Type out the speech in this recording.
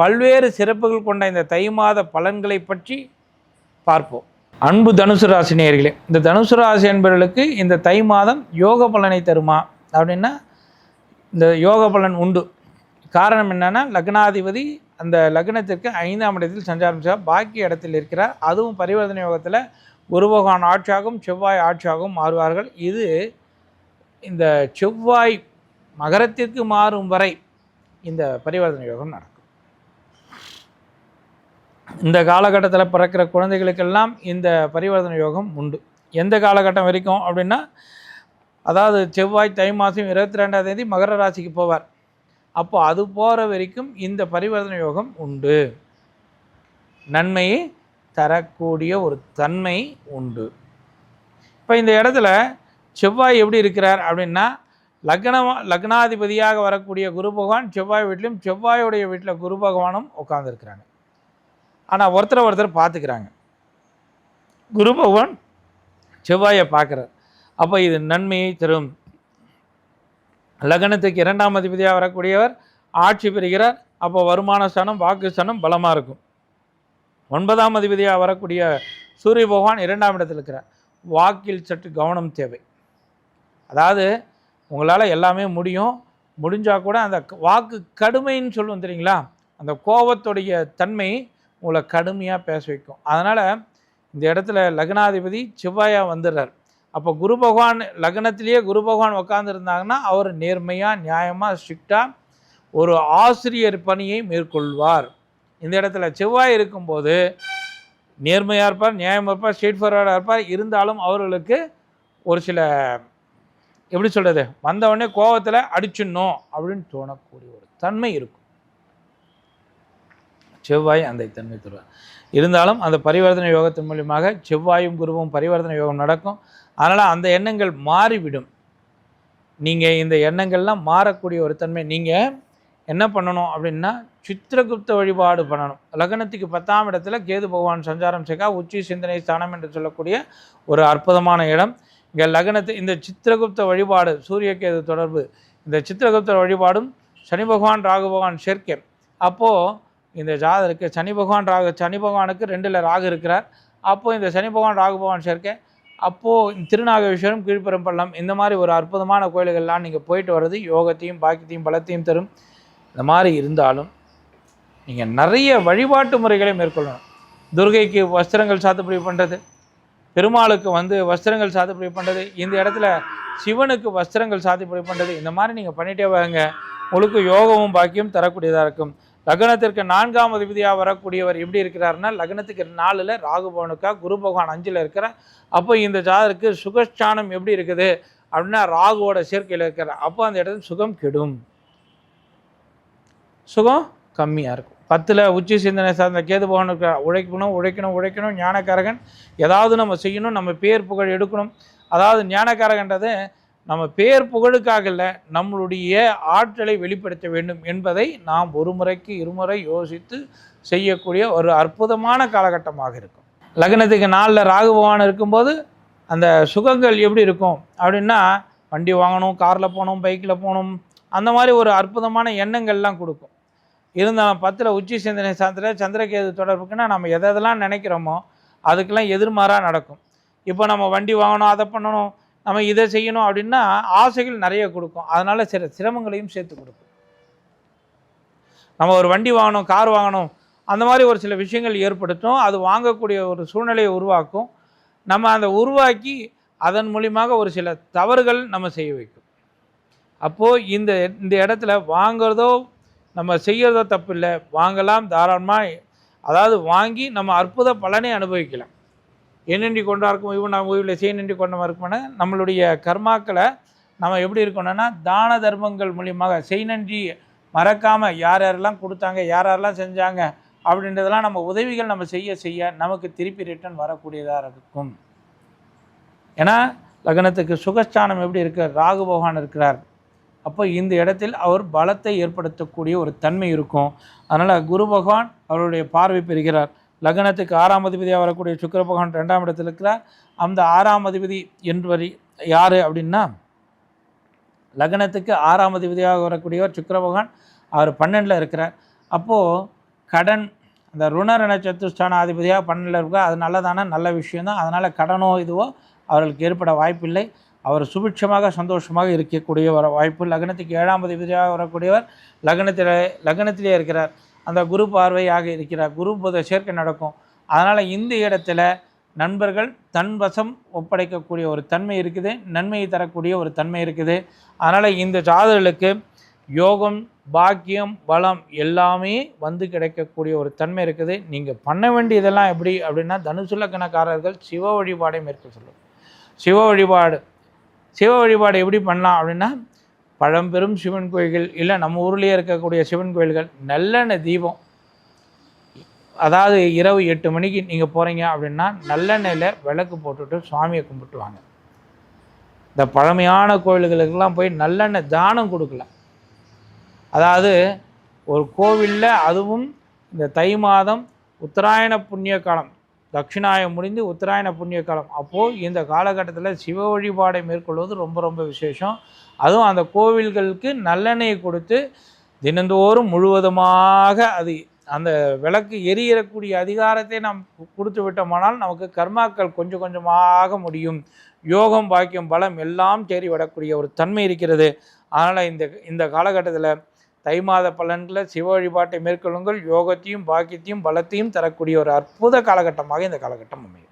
பல்வேறு சிறப்புகள் கொண்ட இந்த தை மாத பலன்களை பற்றி பார்ப்போம். அன்பு தனுசு ராசி இந்த தனுசு ராசி என்பவர்களுக்கு இந்த தை மாதம் யோக பலனை தருமா? அப்படின்னா இந்த யோக பலன் உண்டு. காரணம் என்னென்னா லக்னாதிபதி அந்த லக்னத்திற்கு ஐந்தாம் இடத்தில் சஞ்சாரம் செய்ய பாக்கி இடத்தில் இருக்கிறார். அதுவும் பரிவர்த்தனை யோகத்தில் குரு பகவான் ஆட்சியாகவும் செவ்வாய் ஆட்சியாகவும் மாறுவார்கள். இது இந்த செவ்வாய் மகரத்திற்கு மாறும் வரை இந்த பரிவர்த்தனை யோகம் நடக்கும். இந்த காலகட்டத்தில் பிறக்கிற குழந்தைகளுக்கெல்லாம் இந்த பரிவர்த்தனை யோகம் உண்டு. எந்த காலகட்டம் வரைக்கும் அப்படின்னா அதாவது செவ்வாய் தை மாதம் இருபத்தி ரெண்டாம் தேதி மகர ராசிக்கு போவார். அப்போ அது போகிற வரைக்கும் இந்த பரிவர்த்தனை யோகம் உண்டு. நன்மையை தரக்கூடிய ஒரு தன்மை உண்டு. இப்போ இந்த இடத்துல செவ்வாய் எப்படி இருக்கிறார் அப்படின்னா லக்னம் லக்னாதிபதியாக வரக்கூடிய குரு பகவான் செவ்வாய் வீட்டிலும் செவ்வாயுடைய வீட்டில் குரு பகவானும் உட்காந்துருக்கிறாங்க ஆனால் ஒருத்தரை ஒருத்தர் பார்த்துக்கிறாங்க. குரு பகவான் செவ்வாயை பார்க்குறார். அப்போ இது நன்மையை தரும். லக்னத்துக்கு இரண்டாம் அதிபதியாக வரக்கூடியவர் ஆட்சி பெறுகிறார். அப்போ வருமான ஸ்தானம் வாக்கு ஸ்தானம் பலமாக இருக்கும். ஒன்பதாம் அதிபதியாக வரக்கூடிய சூரிய பகவான் இரண்டாம் இடத்தில் இருக்கிறார். வாக்கில் சற்று கவனம் தேவை. அதாவது உங்களால் எல்லாமே முடியும். முடிஞ்சால் கூட அந்த வாக்கு கடுமைன்னு சொல்லுவோம் தெரியுங்களா? அந்த கோபத்துடைய தன்மை உங்களை கடுமையாக பேச வைக்கும். அதனால் இந்த இடத்துல லக்னாதிபதி செவ்வாயாக வந்துடுறார். அப்போ குரு பகவான் லக்னத்திலேயே குரு பகவான் உட்காந்துருந்தாங்கன்னா அவர் நேர்மையாக நியாயமாக ஸ்ட்ரிக்டாக ஒரு ஆசிரியர் பணியை மேற்கொள்வார். இந்த இடத்துல செவ்வாய் இருக்கும்போது நேர்மையாக இருப்பார் நியாயமாக இருப்பார் ஸ்ட்ரெயிட் ஃபார்வர்டாக இருப்பார். இருந்தாலும் அவர்களுக்கு ஒரு சில எப்படி சொல்கிறது வந்தவொடனே கோவத்தில் அடிச்சிடணும் அப்படின்னு தோணக்கூடிய ஒரு தன்மை இருக்கும். செவ்வாய் அந்த தன்மை தருவார் இருந்தாலும் அந்த பரிவர்த்தனை யோகத்தின் மூலியமாக செவ்வாயும் குருவும் பரிவர்த்தனை யோகம் நடக்கும். அதனால் அந்த எண்ணங்கள் மாறிவிடும். நீங்கள் இந்த எண்ணங்கள்லாம் மாறக்கூடிய ஒரு தன்மை நீங்கள் என்ன பண்ணணும் அப்படின்னா சித்திரகுப்த வழிபாடு பண்ணணும். லக்னத்துக்கு பத்தாம் இடத்துல கேது பகவான் சஞ்சாரம் செய்கா உச்சி சிந்தனை ஸ்தானம் என்று சொல்லக்கூடிய ஒரு அற்புதமான இடம். இங்கே லக்னத்து இந்த சித்திரகுப்த வழிபாடு சூரிய கேது தொடர்பு இந்த சித்திரகுப்த வழிபாடும் சனி பகவான் ராகு பகவான் சேர்க்கை. அப்போது இந்த ஜாதருக்கு சனி பகவான் ராகு சனி பகவானுக்கு ரெண்டில் ராகு இருக்கிறார். அப்போது இந்த சனி பகவான் ராகு பகவான் சேர்க்கை அப்போது திருநாகேஸ்வரம் கீழ்பெரும்பள்ளம் இந்த மாதிரி ஒரு அற்புதமான கோயில்கள்லாம் நீங்கள் போயிட்டு வர்றது யோகத்தையும் பாக்கியத்தையும் பலத்தையும் தரும். இந்த மாதிரி இருந்தாலும் நீங்கள் நிறைய வழிபாட்டு முறைகளை மேற்கொள்ளணும். துர்கைக்கு வஸ்திரங்கள் சாத்துப்படி பண்ணுறது பெருமாளுக்கு வந்து வஸ்திரங்கள் சாத்துப்படி பண்ணுறது இந்த இடத்துல சிவனுக்கு வஸ்திரங்கள் சாத்துப்படி பண்ணுறது இந்த மாதிரி நீங்கள் பண்ணிகிட்டே வாங்க. உங்களுக்கு யோகமும் பாக்கியம் தரக்கூடியதாக இருக்கும். லக்னத்திற்கு நான்காம் அதிபதியாக வரக்கூடியவர் எப்படி இருக்கிறாருன்னா லக்னத்துக்கு நாலில் ராகுபவனுக்கா குரு பகவான் அஞ்சில் இருக்கிறார் அப்போ இந்த ஜாதருக்கு சுகஸ்தானம் எப்படி இருக்குது? அப்படின்னா ராகுவோட சேர்க்கையில் இருக்கிறார் அப்போ அந்த இடத்துல சுகம் கெடும். சுகம் கம்மியாக இருக்கும். பத்தில் உச்சி சிந்தனை சார்ந்த கேது பகவானுக்கு உழைக்கணும் உழைக்கணும் உழைக்கணும் ஞானக்காரகன். ஏதாவது நம்ம செய்யணும் நம்ம பேர் புகழ் எடுக்கணும். அதாவது ஞானக்காரகன்றது நம்ம பேர் புகழுக்காக இல்லை நம்மளுடைய ஆற்றலை வெளிப்படுத்த வேண்டும் என்பதை நாம் ஒரு முறைக்கு இருமுறை யோசித்து செய்யக்கூடிய ஒரு அற்புதமான காலகட்டமாக இருக்கும். லக்னத்துக்கு நாளில் ராகு பகவான் இருக்கும்போது அந்த சுகங்கள் எப்படி இருக்கும்? அப்படின்னா வண்டி வாங்கணும் காரில் போகணும் பைக்கில் போகணும் அந்த மாதிரி ஒரு அற்புதமான எண்ணங்கள்லாம் கொடுக்கும். இருந்தாலும் பத்தில் உச்சி சிந்தனை சாந்திர சந்திரகேது தொடர்புக்குன்னா நம்ம எதெல்லாம் நினைக்கிறோமோ அதுக்கெல்லாம் எதிர்மாறாக நடக்கும். இப்போ நம்ம வண்டி வாங்கணும் அதை பண்ணணும் நம்ம இதை செய்யணும் அப்படின்னா ஆசைகள் நிறைய கொடுக்கும். அதனால் சில சிரமங்களையும் சேர்த்து கொடுக்கும். நம்ம ஒரு வண்டி வாங்கணும் கார் வாங்கணும் அந்த மாதிரி ஒரு சில விஷயங்கள் ஏற்படுத்தும். அது வாங்கக்கூடிய ஒரு சூழ்நிலையை உருவாக்கும். நம்ம அந்த உருவாக்கி அதன் மூலியமாக ஒரு சில தவறுகள் நம்ம செய்ய வைக்கும். அப்போது இந்த இந்த இடத்துல வாங்குறதோ நம்ம செய்கிறதோ தப்பு இல்லை. வாங்கலாம் தாராளமாக அதாவது வாங்கி நம்ம அற்புத பலனை அனுபவிக்கலாம். என்னென்றி கொண்டாருக்கும் இவன் நம்ம உயிரில் செய்ய நின்றி கொண்டமாக இருக்குமான நம்மளுடைய கர்மாக்களை நம்ம எப்படி இருக்கணும்னா தான தர்மங்கள் மூலியமாக செய் நன்றி மறக்காமல் யார் யாரெல்லாம் கொடுத்தாங்க யார் யாரெல்லாம் செஞ்சாங்க அப்படின்றதெல்லாம் நம்ம உதவிகள் நம்ம செய்ய செய்ய நமக்கு திருப்பி ரிட்டர்ன் வரக்கூடியதாக இருக்கும். ஏன்னா லக்னத்துக்கு சுகஸ்தானம் எப்படி இருக்கு? ராகு பகவான் இருக்கிறார். அப்போ இந்த இடத்தில் அவர் பலத்தை ஏற்படுத்தக்கூடிய ஒரு தன்மை இருக்கும். அதனால் குரு பகவான் அவருடைய பார்வை பெறுகிறார். லக்னத்துக்கு ஆறாம் அதிபதியாக வரக்கூடிய சுக்கர பகவான் ரெண்டாம் இடத்தில் இருக்கிறார். அந்த ஆறாம் அதிபதி என்பவர் யார் அப்படின்னா லக்னத்துக்கு ஆறாம் அதிபதியாக வரக்கூடியவர் சுக்கர பகவான். அவர் பன்னெண்டில் இருக்கிறார். அப்போது கடன் அந்த ருணரண சத்துஸ்தானாதிபதியாக பன்னெண்டில் இருக்கா அது நல்லதான? நல்ல விஷயந்தான் அதனால் கடனோ இதுவோ அவர்களுக்கு ஏற்பட வாய்ப்பில்லை. அவர் சுபிட்சமாக சந்தோஷமாக இருக்கக்கூடிய வர வாய்ப்பு. லக்னத்துக்கு ஏழாம் அதிபதியாக வரக்கூடியவர் லக்னத்தில் லக்னத்திலே இருக்கிறார். அந்த குரு பார்வையாக இருக்கிறார். குரு புத சேர்க்கை நடக்கும். அதனால் இந்த இடத்துல நண்பர்கள் தன் வசம் ஒப்படைக்கக்கூடிய ஒரு தன்மை இருக்குது. நன்மையை தரக்கூடிய ஒரு தன்மை இருக்குது. அதனால் இந்த ஜாதகர்களுக்கு யோகம் பாக்கியம் பலம் எல்லாமே வந்து கிடைக்கக்கூடிய ஒரு தன்மை இருக்குது. நீங்கள் பண்ண வேண்டியதெல்லாம் எப்படி அப்படின்னா தனுசு லக்கணக்காரர்கள் சிவ வழிபாடை மேற்கொள்ள சொல்லும் சிவ வழிபாடு. சிவ வழிபாடு எப்படி பண்ணலாம் அப்படின்னா பழம்பெரும் சிவன் கோயில்கள் இல்லை நம்ம ஊர்லேயே இருக்கக்கூடிய சிவன் கோயில்கள் நல்லெண்ணெய் தீபம். அதாவது இரவு எட்டு மணிக்கு நீங்கள் போகிறீங்க அப்படின்னா நல்லெண்ணெயில் விளக்கு போட்டுட்டு சுவாமியை கும்பிட்டுவாங்க. இந்த பழமையான கோயில்களுக்கெல்லாம் போய் நல்லெண்ணெய் தானம் கொடுக்கல. அதாவது ஒரு கோவிலில் அதுவும் இந்த தை மாதம் உத்தராயண புண்ணிய காலம் தட்சிணாயம் முடிந்து உத்தராயண புண்ணிய காலம் அப்போது இந்த காலகட்டத்தில் சிவ வழிபாடை மேற்கொள்வது ரொம்ப ரொம்ப விசேஷம். அதுவும் அந்த கோவில்களுக்கு நல்லெண்ணெயை கொடுத்து தினந்தோறும் முழுவதுமாக அது அந்த விளக்கு எரியக்கூடிய அதிகாரத்தை நாம் கொடுத்து விட்டோமானால் நமக்கு கர்மாக்கள் கொஞ்சம் கொஞ்சமாக முடியும். யோகம் பாக்கியம் பலம் எல்லாம் தேறி விடக்கூடிய ஒரு தன்மை இருக்கிறது. அதனால் இந்த இந்த காலகட்டத்தில் தை மாத பலன்களை சிவ வழிபாட்டை மேற்கொள்ளுங்கள். யோகத்தையும் பாக்கியத்தையும் பலத்தையும் தரக்கூடிய ஒரு அற்புத காலகட்டமாக இந்த காலகட்டம் அமையும்.